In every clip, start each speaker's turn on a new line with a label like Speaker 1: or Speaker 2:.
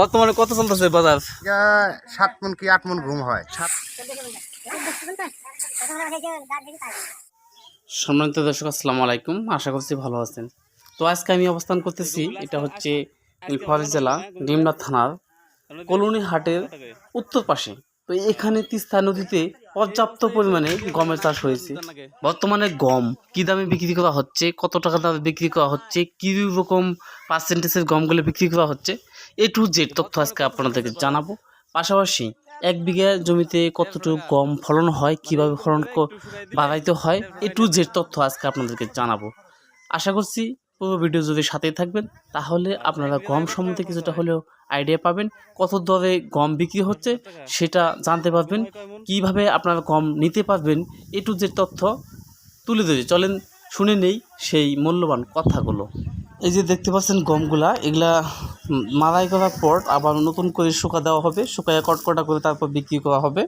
Speaker 1: বর্তমানে কত চলতেছে বাজার?
Speaker 2: সাত মন কি আট মন ঘুম হয়।
Speaker 1: সম্মানিত দর্শক আসসালামু আলাইকুম। আশা করছি ভালো আছেন। তো আজকে আমি অবস্থান করতেছি এটা হচ্ছে ফরেস্ট জেলা ডিমনাথ থানার কলোনি হাটের উত্তর পাশে। তো এখানে তিস্তা নদীতে পর্যাপ্ত পরিমাণে গমের চাষ হয়েছে। বর্তমানে গম কি দামে বিক্রি করা হচ্ছে, কত টাকা দামে বিক্রি করা হচ্ছে কী রকম পার্সেন্টেজের গমগুলো বিক্রি করা হচ্ছে, এ টু জেড তথ্য আজকে আপনাদেরকে জানাব। পাশাপাশি এক বিঘা জমিতে কতটুকু গম ফলন হয়, কীভাবে ফলন বাড়াইতে হয়, এ টু জেড তথ্য আজকে আপনাদেরকে জানাব। আশা করছি পুরো ভিডিও যদি সাথেই থাকবেন, তাহলে আপনারা গম সম্বন্ধে কিছুটা হলেও আইডিয়া পাবেন, কত দরে গম বিক্রি হচ্ছে সেটা জানতে পারবেন, কীভাবে আপনারা গম নিতে পারবেন, এ টু জেড তথ্য তুলে ধরে চলেন শুনে নেই সেই মূল্যবান কথাগুলো। এই যে দেখতে পাচ্ছেন গমগুলা, এগুলা মাড়াই করার পর আবার নতুন করে শুকা দেওয়া হবে শুকায় কটকটা করে তারপর বিক্রি করা হবে।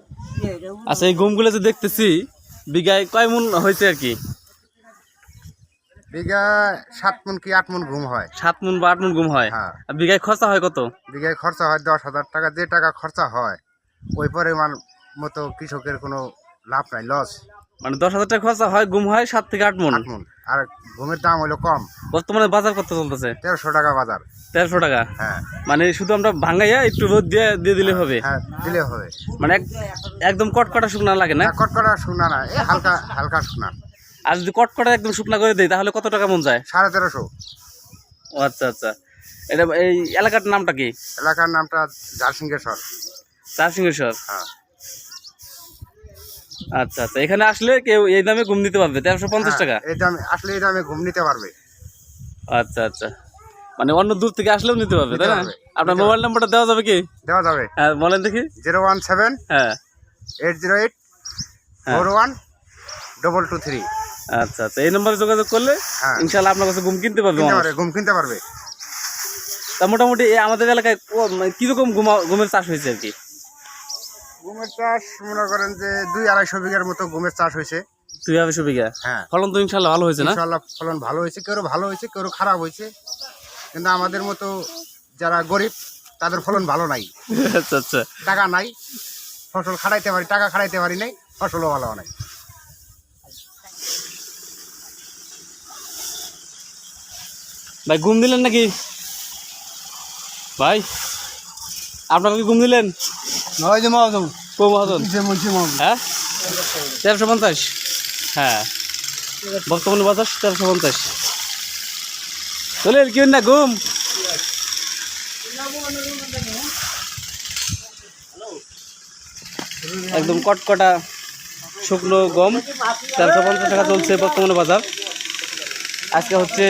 Speaker 1: আচ্ছা এই গমগুলো যে দেখতেছি, বিঘায় কয় মন হয়েছে আর কি?
Speaker 2: বিঘা সাত মন কি আট মন ঘুম হয়।
Speaker 1: সাত মন বা আট মন হয়?
Speaker 2: হ্যাঁ।
Speaker 1: আর বিঘায় খরচা হয় কত?
Speaker 2: বিঘায় খরচা হয় দশ হাজার টাকা যে টাকা খরচা হয় ওই পরিমাণ মতো কৃষকের কোনো লাভ নাই লস
Speaker 1: মানে দশ হাজার টাকা খরচা হয় হয় সাত থেকে আট মন?
Speaker 2: আট মন। আর ঘুমের দাম হলো কম।
Speaker 1: বর্তমানে বাজার কত চলতেছে?
Speaker 2: তেরোশো টাকা বাজার।
Speaker 1: তেরোশো টাকা?
Speaker 2: হ্যাঁ।
Speaker 1: মানে শুধু আমরা ভাঙ্গাইয়া একটু রোদ দিয়ে দিয়ে দিলে হবে?
Speaker 2: হ্যাঁ দিলে হবে।
Speaker 1: মানে একদম কটকটা শুকনা লাগে না?
Speaker 2: কটকটা শুকনা না হালকা হালকা শুকনা।
Speaker 1: আর যদি কটকটা একদম শুকনা করে দেয় তাহলে কত টাকা মন যায়?
Speaker 2: সাড়ে তেরোশো।
Speaker 1: ও আচ্ছা আচ্ছা। এটা এই এলাকার নামটা কি?
Speaker 2: এলাকার নামটা ঝাড়সিংহেশ্বর
Speaker 1: চারসিংহেশ্বর
Speaker 2: হ্যাঁ।
Speaker 1: আচ্ছা আচ্ছা। এখানে আসলে কেউ এই দামে ঘুম দিতে পারবে তেরোশো পঞ্চাশ
Speaker 2: হ্যাঁ,
Speaker 1: টাকা?
Speaker 2: এই দামে আসলে এই দামে ঘুম নিতে পারবে।
Speaker 1: আচ্ছা আচ্ছা। মানে অন্য দূর থেকে আসলেও নিতে পারবে তাই না? আপনার মোবাইল নাম্বারটা দেওয়া যাবে কি?
Speaker 2: দেওয়া যাবে।
Speaker 1: হ্যাঁ বলেন দেখি।
Speaker 2: জিরো ওয়ান সেভেন
Speaker 1: হ্যাঁ।
Speaker 2: এইট জিরো এইট
Speaker 1: হ্যাঁ।
Speaker 2: Four one double two three.
Speaker 1: আচ্ছা আচ্ছা। এই নম্বরে যোগাযোগ করলে
Speaker 2: হ্যাঁ।
Speaker 1: ইনশাল্লাহ আপনার কাছে ঘুম কিনতে পারবে।
Speaker 2: ঘুম কিনতে পারবে।
Speaker 1: তা মোটামুটি এই আমাদের এলাকায় মানে কীরকম ঘুমের চাষ হয়েছে আর কি?
Speaker 2: গমের চাষ মনে করেন যে দুই আড়াইশো বিঘার মতো গমের চাষ হয়েছে।
Speaker 1: দুই আড়াইশো বিঘা?
Speaker 2: হ্যাঁ।
Speaker 1: ফলন তো ইনশাল্লাহ ভালো হয়েছে না?
Speaker 2: ইনশাল্লাহ ফলন ভালো হয়েছে কেউ ভালো হয়েছে কেউ খারাপ হয়েছে। কিন্তু আমাদের মতো যারা গরিব তাদের ফলন ভালো নাই।
Speaker 1: আচ্ছা আচ্ছা।
Speaker 2: টাকা নাই ফসল খাড়াইতে পারি টাকা খাড়াইতে পারি নাই ফসলও ভালো নাই।
Speaker 1: ভাই ঘুম দিলেন নাকি? ভাই আপনারা কি ঘুম দিলেন?
Speaker 2: নয় যে মাহাজন।
Speaker 1: কো মহাজন? হ্যাঁ? তেরোশো পঞ্চাশ? হ্যাঁ। বর্তমানে বাজার তেরোশো পঞ্চাশ। চলে কি না ঘুম? একদম কটকটা শুকনো গম। তেরোশো পঞ্চাশ টাকা চলছে বর্তমানে বাজার। আজকে হচ্ছে